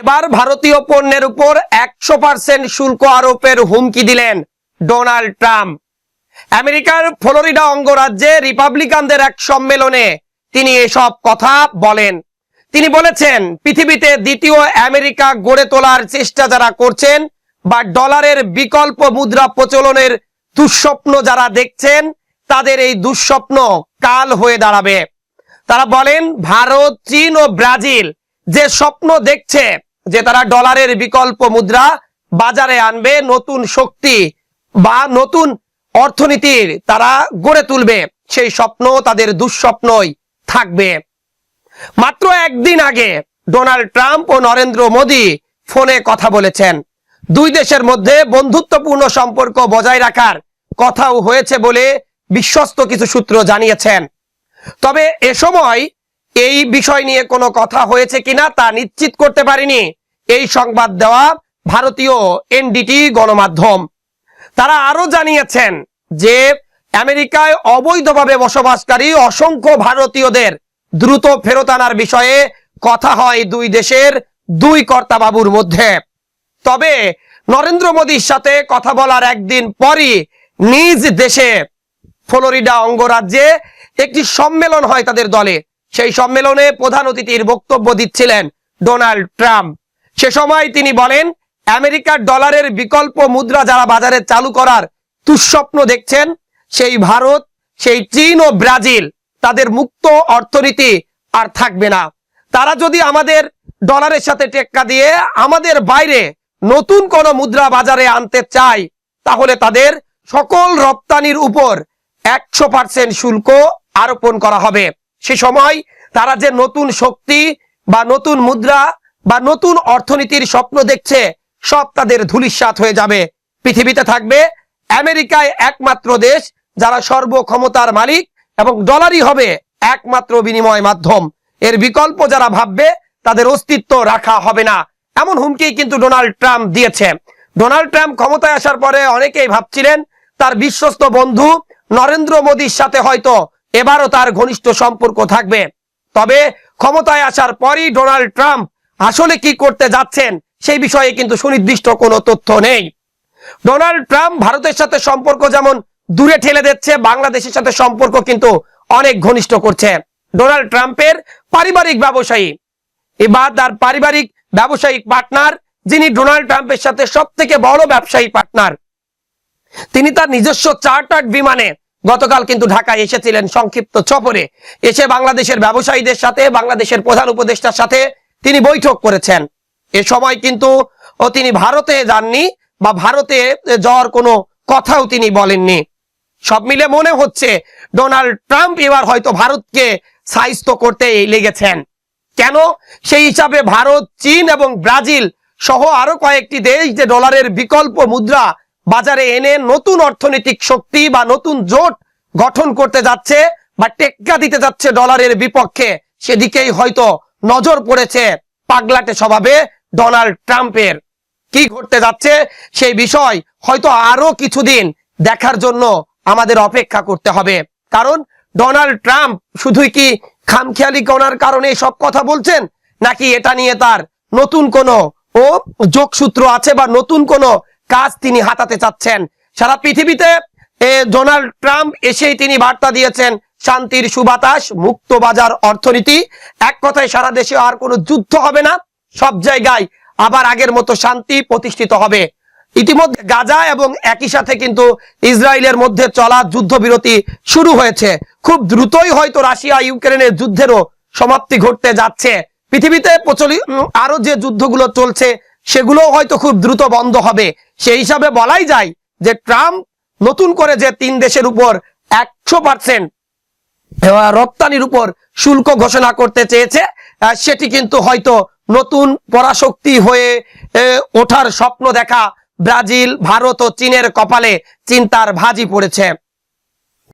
এবার ভারতীয় পণ্যের উপর একশো পার্সেন্ট শুল্ক আরোপের হুমকি দিলেন ডোনাল্ড ট্রাম্প। আমেরিকার ফ্লোরিডা অঙ্গরাজ্যে রিপাবলিকানদের এক সম্মেলনে তিনি এসব কথা বলেন। তিনি বলেছেন, পৃথিবীতে দ্বিতীয় আমেরিকা গড়ে তোলার চেষ্টা যারা করছেন বা ডলারের বিকল্প মুদ্রা প্রচলনের দুঃস্বপ্ন যারা দেখছেন, তাদের এই দুঃস্বপ্ন কাল হয়ে দাঁড়াবে। তারা বলেন, ভারত, চীন ও ব্রাজিল যে স্বপ্ন দেখছে যে তারা ডলারের বিকল্প মুদ্রা বাজারে আনবে, নতুন শক্তি বা নতুন অর্থনীতির তারা গড়ে তুলবে। সেই স্বপ্ন তাদের দুঃস্বপ্নই থাকবে। মাত্র একদিন আগে ডোনাল্ড ট্রাম্প ও নরেন্দ্র মোদী ফোনে কথা বলেছেন। দুই দেশের মধ্যে বন্ধুত্বপূর্ণ সম্পর্ক বজায় রাখার কথাও হয়েছে বলে বিশ্বস্ত কিছু সূত্র জানিয়েছেন। তবে এ সময় এই বিষয় নিয়ে কোনো কথা হয়েছে কিনা তা নিশ্চিত করতে পারিনি। এই সংবাদ দেওয়া ভারতীয় এনডিটি গণমাধ্যম। তারা আরও জানিয়েছেন যে, আমেরিকায় অবৈধভাবে বসবাসকারী অসংখ্য ভারতীয়দের দ্রুত ফেরত আনার বিষয়ে কথা হয় দুই দেশের দুই কর্তাবাবুর মধ্যে। তবে নরেন্দ্র মোদীর সাথে কথা বলার একদিন পরই নিজ দেশে ফ্লোরিডা অঙ্গরাজ্যে একটি সম্মেলন হয় তাদের দলে। সেই সম্মেলনে প্রধান অতিথির বক্তব্য দিচ্ছিলেন ডোনাল্ড ট্রাম্প। সে সময় তিনি বলেন, আমেরিকার ডলারের বিকল্প মুদ্রা যারা বাজারে চালু করার দুঃস্বপ্ন দেখছেন, সেই ভারত, সেই চীন ও ব্রাজিল, তাদের মুক্ত অর্থনীতি আর থাকবে না। তারা যদি আমাদের ডলারের সাথে টেক্কা দিয়ে আমাদের বাইরে নতুন কোন মুদ্রা বাজারে আনতে চায়, তাহলে তাদের সকল রপ্তানির উপর একশো পার্সেন্ট শুল্ক আরোপণ করা হবে। সে সময় তারা যে নতুন শক্তি বা নতুন মুদ্রা বা নতুন অর্থনীতির স্বপ্ন দেখছে, সব তাদের ধুলিস্বাত হয়ে যাবে। পৃথিবীতে থাকবে আমেরিকায় একমাত্র দেশ যারা সর্বক্ষমতার মালিক এবং ডলারই হবে একমাত্র বিনিময় মাধ্যম। এর বিকল্প যারা ভাববে, তাদের অস্তিত্ব রাখা হবে না। এমন হুমকি কিন্তু ডোনাল্ড ট্রাম্প দিয়েছে। ডোনাল্ড ট্রাম্প ক্ষমতায় আসার পরে অনেকেই ভাবছিলেন, তার বিশ্বস্ত বন্ধু নরেন্দ্র মোদীর সাথে হয়তো এবারও তার ঘনিষ্ঠ সম্পর্ক থাকবে। তবে ক্ষমতায় আসার পরই ডোনাল্ড ট্রাম্প আসলে কি করতে যাচ্ছেন, সেই বিষয়ে কিন্তু সুনির্দিষ্ট কোনো তথ্য নেই। ডোনাল্ড ট্রাম্প ভারতের সাথে সম্পর্ক যেমন দূরে ঠেলে দিচ্ছে, বাংলাদেশের সাথে সম্পর্ক কিন্তু অনেক ঘনিষ্ঠ করছে। ডোনাল্ড ট্রাম্পের পারিবারিক ব্যবসায়ী। এবার তার পারিবারিক ব্যবসায়িক পার্টনার, যিনি ডোনাল্ড ট্রাম্পের সাথে সব থেকে বড় ব্যবসায়ী পার্টনার। তিনি তার নিজস্ব চার্টার্ড বিমানে গতকাল কিন্তু ঢাকায় এসেছিলেন সংক্ষিপ্ত সফরে এসে বাংলাদেশের ব্যবসায়ীদের সাথে, বাংলাদেশের প্রধান উপদেষ্টার সাথে তিনি বৈঠক করেছেন। এ সময় কিন্তু ও তিনি ভারতে যাননি বা ভারতে যাওয়ার কোনো কথাও তিনি বলেননি। সব মিলে মনে হচ্ছে ডোনাল্ড ট্রাম্প এবার হয়তো ভারতকে সাইস্ত করতে লেগেছেন। কেন? সেই হিসাবে ভারত, চীন এবং ব্রাজিল সহ আরও কয়েকটি দেশ যে ডলারের বিকল্প মুদ্রা বাজারে এনে নতুন অর্থনৈতিক শক্তি বা নতুন জোট গঠন করতে যাচ্ছে বা টেক্কা দিতে যাচ্ছে ডলারের বিপক্ষে। সেদিকেই হয়তো নজর পড়েছে পাগলাটে স্বভাবে ডোনাল্ড ট্রাম্পের। কি ঘটতে যাচ্ছে সেই বিষয় হয়তো আরও কিছুদিন দেখার জন্য আমাদের অপেক্ষা করতে হবে। কারণ ডোনাল্ড ট্রাম্প শুধুই কি খামখেয়ালি করার কারণে সব কথা বলছেন? নাকি এটা নিয়ে তার নতুন কোনো ও যোগসূত্র আছে বা নতুন কোনো কাজ তিনি হাতাতে চাচ্ছেন। সারা পৃথিবীতে ডোনাল্ড ট্রাম্প এসেই তিনি বার্তা দিয়েছেন, শান্তির সুবাতাস, মুক্ত বাজার অর্থনীতি। এক কথায় সারা দেশে আর কোনো যুদ্ধ হবে না, সব জায়গায় আবার আগের মতো শান্তি প্রতিষ্ঠিত হবে। ইতিমধ্যে গাজা এবং একই সাথে কিন্তু ইসরায়েলের মধ্যে চলা যুদ্ধবিরতি শুরু হয়েছে। খুব দ্রুতই হয়তো রাশিয়া ইউক্রেনের যুদ্ধেরও সমাপ্তি ঘটতে যাচ্ছে। পৃথিবীতে প্রচলিত আরও যে যুদ্ধগুলো চলছে সেগুলো হয়তো খুব দ্রুত বন্ধ হবে। সেই হিসাবে বলাই যায় যে ট্রাম্প নতুন করে যে তিন দেশের উপর একশো পার্সেন্ট রপ্তানির উপর শুল্ক ঘোষণা করতে চেয়েছে সেটি কিন্তু হয়তো নতুন পরাশক্তি হয়ে ওঠার স্বপ্ন দেখা ব্রাজিল, ভারত ও চীনের কপালে চিন্তার ভাজি পড়েছে।